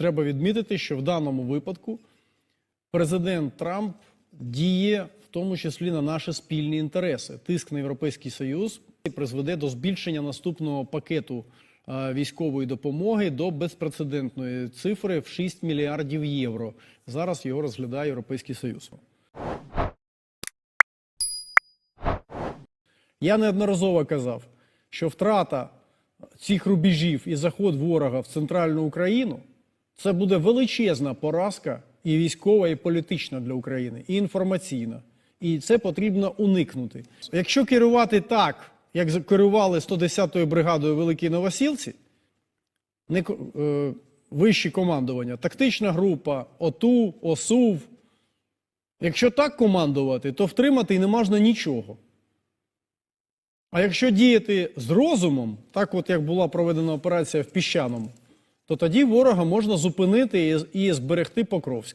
треба відмітити, що в даному випадку президент Трамп діє в тому числі на наші спільні інтереси. Тиск на Європейський Союз призведе до збільшення наступного пакету е, військової допомоги до безпрецедентної цифри в 6 мільярдів євро. Зараз його розглядає Європейський Союз. Я неодноразово казав, що втрата цих рубежів і заход ворога в центральну Україну це буде величезна поразка і військова, і політична для України, і інформаційна. І це потрібно уникнути. Якщо керувати так, як керували 110-ю бригадою в Великій Новосілці, не е, вищі командування, тактична група, ОТУ, ОСУВ. Якщо так командувати, то втримати не можна нічого. А якщо діяти з розумом, так от як була проведена операція в піщаному, то тоді ворога можна зупинити і, зберегти Покровськ.